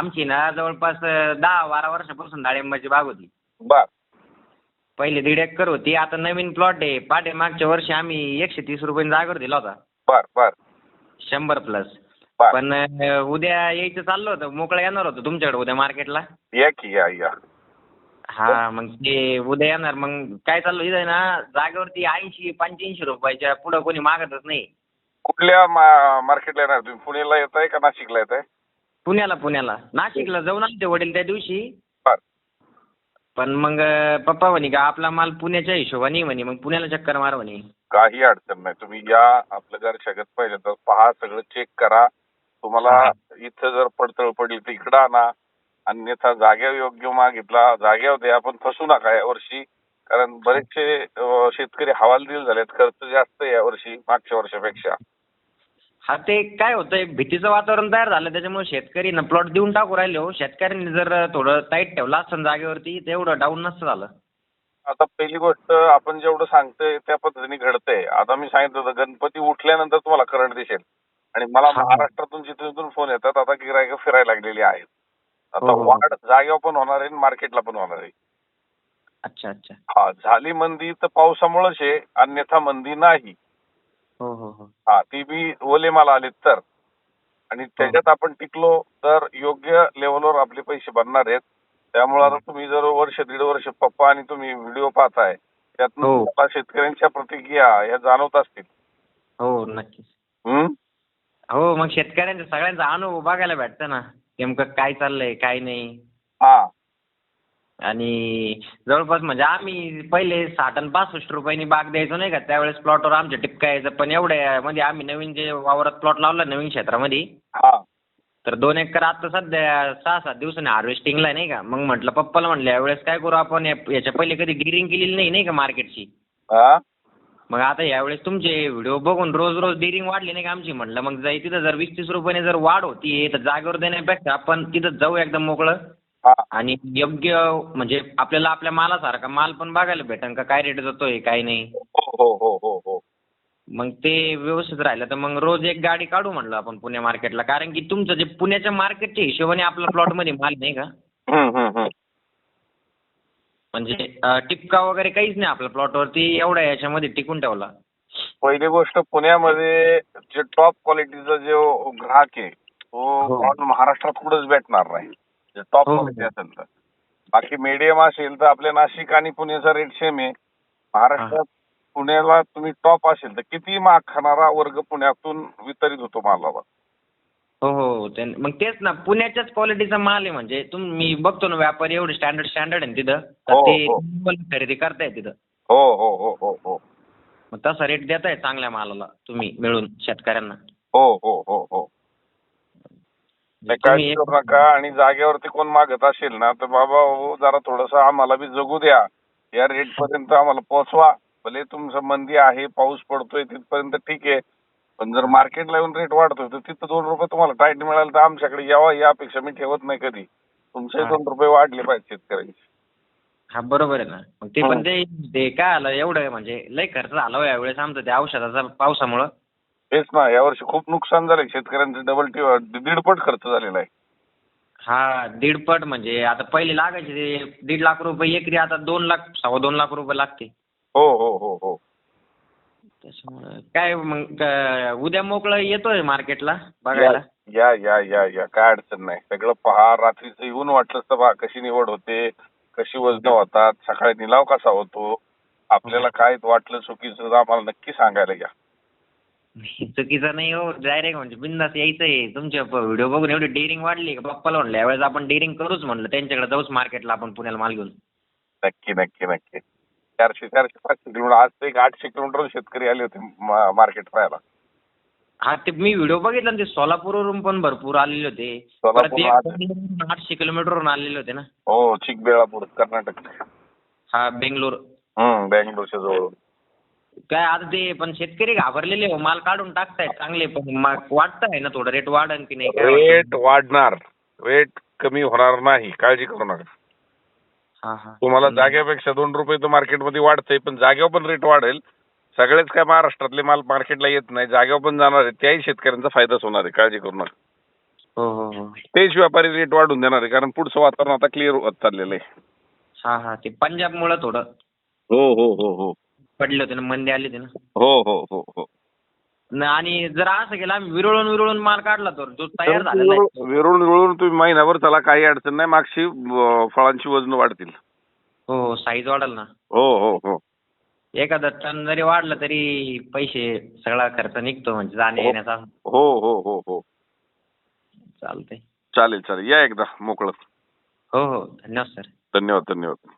आमची ना जवळपास दहा बारा वर्षापासून डाळिंबाची बाग होती. बर पहिले दीड एकर होती. आता नवीन प्लॉट आहे. पाटे मागच्या वर्षी आम्ही एकशे तीस रुपये जागेवर दिला होता. बर बर. शंभर प्लस बर. पण अं, उद्या यायचं चाललं होतं. मोकळं येणार होतं तुमच्याकडे उद्या मार्केटला या की या या. हा मग ते उद्या येणार. मग काय चाललं इथं ना जागेवरती ऐंशी पंच्याऐंशी रुपयाच्या पुढं कोणी मागतच नाही. कुठल्या मार्केटला येणार? तुम्ही पुण्याला येत आहे का नाशिकला येत आहे पुण्याला पुण्याला. नाशिकला जाऊन आले वडील त्या दिवशी. बर पण मग पप्पा म्हणे का आपला माल पुण्याच्या हिशोबाने म्हणे मग पुण्याला चक्कर मार म्हणे. काही अडचण नाही. तुम्ही या आपलं घर शगत पाहिजे तर पहा सगळं चेक करा. तुम्हाला. इथं जर पडतळ पडली तर इकडं आणा. अन्यथा जाग्यावर योग्य मागितला जाग्यावर द्या. पण फसू नका यावर्षी. कारण बरेचसे अं, शेतकरी हवालदिल झालेत. खर्च जास्त आहे यावर्षी मागच्या वर्षापेक्षा. हा ते काय होतंय भीतीचं वातावरण तयार झालं त्याच्यामुळे शेतकरी ना प्लॉट देऊन टाकू राहिले हो. शेतकऱ्यांनी जर थोडं टाईट ठेवलं असतं जागेवरती तर एवढं डाऊन नसतं झालं. आता पहिली गोष्ट आपण जेवढं सांगतोय त्या पद्धतीने घडतंय. आता मी सांगितलं होतं गणपती उठल्यानंतर तुम्हाला करंट दिसेल. आणि मला हा. महाराष्ट्रातून जिथून जिथून फोन येतात आता गिरायक फिरायला लागलेली आहेत. आता हो, हो. वाढ जागेवर पण होणार आहे मार्केटला पण होणार आहे. अच्छा अच्छा. हा झाली मंदी तर पावसामुळेच आहे अन्यथा मंदी नाही. हो हो हो. हा ती बी ओले माल आले तर. आणि त्याच्यात आपण टिकलो तर योग्य लेवलवर आपले पैसे बनणार आहेत. त्यामुळे आता तुम्ही जर वर्ष दीड वर्ष पप्पा आणि तुम्ही व्हिडिओ पाहताय त्यातून शेतकऱ्यांच्या प्रतिक्रिया या जाणवत असतील. हो नक्कीच. हम्म? हो मग शेतकऱ्यांचा सगळ्यांचा अनुभव बघायला भेटतं ना नेमकं काय चाललंय काय नाही. हा. आणि जवळपास म्हणजे आम्ही पहिले साठ आणि पासष्ट रुपयांनी बाग द्यायचो नाही का? त्यावेळेस प्लॉटवर आमच्या टिपका यायचं. पण एवढ्या मध्ये आम्ही नवीन जे वावरात प्लॉट लावला नवीन क्षेत्रामध्ये हा. तर दोन एकर आता सध्या सहा सात दिवसाने हार्वेस्टिंगला नाही का? मग म्हटलं पप्पाला म्हटलं यावेळेस काय करू आपण? या- याच्या पहिले कधी गिरिंग केलेली नाही नाही का मार्केटची हा. मग आता यावेळेस तुमचे व्हिडिओ बघून रोज रोज डिरिंग वाढली नाही का आमची? म्हटलं मग जाई तिथं जर वीस तीस रुपयाने जर वाढ होतीये तर जागेवर देण्यापेक्षा आपण तिथं जाऊ एकदम मोकळं. आणि योग्य म्हणजे आपल्याला आपल्या मालासारखा माल पण बघायला भेटेल का? काय रेट जातोय काय नाही? हो हो हो मग ते व्यवस्थित राहिलं तर मग रोज एक गाडी काढू म्हणलं आपण पुणे मार्केटला. कारण की तुमचं जे पुण्याच्या मार्केटच्या हिशोबाने आपल्या प्लॉटमध्ये माल नाही का. म्हणजे टिपका वगैरे काहीच नाही आपल्या प्लॉटवरती. एवढ्या याच्यामध्ये टिकून ठेवला. पहिली गोष्ट पुण्यामध्ये जे टॉप क्वालिटीचा जो ग्राहक आहे तो महाराष्ट्रात कुठंच भेटणार नाही. टॉप हो. क्वालिटी असेल तर. बाकी मीडियम असेल तर आपल्या नाशिक आणि पुण्याचा रेट सेम आहे. महाराष्ट्रात पुण्याला तुम्ही टॉप असेल तर किती महाग खाणारा वर्ग पुण्यातून वितरित होतो मालाला? हो हो ते मग तेच ना पुण्याच्याच क्वालिटीचा माल आहे म्हणजे. तुम्ही बघतो ना व्यापारी एवढे स्टँडर्ड स्टँडर्ड आहे ना तिथं. हो, ते हो. खरेदी करताय तिथं. हो हो हो हो हो. मग तसा रेट देताय चांगल्या मालाला तुम्ही मिळून शेतकऱ्यांना. हो हो हो हो. नाही काळजी करू नका आणि जागेवरती कोण मागत असेल ना तर बाबा हो जरा थोडस आम्हाला बी जगू द्या. या रेट पर्यंत आम्हाला पोहोचवा. भले तुमचं मंदी आहे पाऊस पडतोय तिथपर्यंत ठीक आहे. पण जर मार्केटला येऊन रेट वाढतोय तर तिथं दोन रुपये तुम्हाला टाईट मिळाले तर आमच्याकडे यावा या अपेक्षा मी ठेवत नाही कधी. तुमचे हा. दोन रुपये वाढले पाहिजे शेतकऱ्यांचे. हा बरोबर आहे ना. मग ते हो. पण ते ते काय आलं एवढं म्हणजे लय खर्च झाला हो यावेळेस आमचं ते औषधाचा पावसामुळं. तेच ना यावर्षी खूप नुकसान झालंय. शेतकऱ्यांचं डबल दीडपट खर्च झालेला आहे. हा दीडपट म्हणजे आता पहिले लागायचे ते दीड लाख रुपये एकरी आता दोन लाख सव्वा दोन लाख रुपये लागते. हो हो हो हो. त्याच्यामुळं काय मग उद्या मोकळं येतोय मार्केटला बघायला? या या या या काय अडचण नाही. सगळं पहा रात्रीचं येऊन वाटलं तर पहा कशी निवड होते कशी वजन होतात सकाळी निलाव कसा होतो आपल्याला काय वाटलं चुकीचं आम्हाला नक्की सांगायला घ्या चुकीचं नाही हो डायरेक्ट म्हणजे बिंदास यायचंय. तुमच्या व्हिडिओ बघून एवढी डेअरिंग वाढली का? पप्पाला म्हणलं यावेळेस आपण डेअरिंग करूच म्हणलं. त्यांच्याकडे जाऊच मार्केटला आपण पुण्याला माल घेऊन. नक्की नक्की नक्की. चारशे चारशे पाचशे किलोमीटर आज तर एक आठशे किलोमीटर शेतकरी आले होते मार्केट पाहायला. हा ते मी व्हिडिओ बघितला ना ते सोलापूरवरून पण भरपूर आलेले होते. सोलापूर, परत ते हा. बेंगलोरवरून आठशे किलोमीटरवरून आलेले होते ना. हो चिकबेळापूर कर्नाटक. हा बेंगलोर. हम्म बँगलोरच्या जवळ. काय आता ते पण शेतकरी घाबरलेले हो. माल काढून टाकतायत चांगले पण मग वाटतंय ना थोडं? रेट वाढन की नाही? काय रेट वाटतं? वाढणार. रेट कमी होणार नाही. काळजी करू नका. हा हा. तुम्हाला जागेपेक्षा दोन रुपये तर मार्केटमध्ये वाढतंय पण जागेवर पण रेट वाढेल. सगळेच काय महाराष्ट्रातले माल मार्केटला येत नाही. जागेवर पण जाणार आहे. त्याही शेतकऱ्यांचा फायदाच होणार आहे. काळजी करू नका. हो हो हो. तेच व्यापारी रेट वाढून देणार आहे. कारण पुढचं वातावरण आता क्लिअर होत चाललेलं आहे. हा हा. ते पंजाबमुळं थोडं. हो हो हो हो. पडले होते ना मंदी आली होती ना. हो हो हो हो. न आणि जर असं केलं आम्ही विरळून विरळून माल काढला तर जो तयार झालेला आहे तो. विरून विरून तुम्ही महिनाभर त्याला काही अडचण नाही मागची अं, फळांची वजन वाढतील. हो हो साईज वाढेल ना. हो हो हो. एखादा टन जरी वाढलं तरी पैसे सगळा खर्च निघतो म्हणजे जाण्या हो. येण्याचा. हो हो हो हो. चालतंय. चालेल चालेल. या एकदा मोकळं. हो हो. धन्यवाद सर. धन्यवाद धन्यवाद.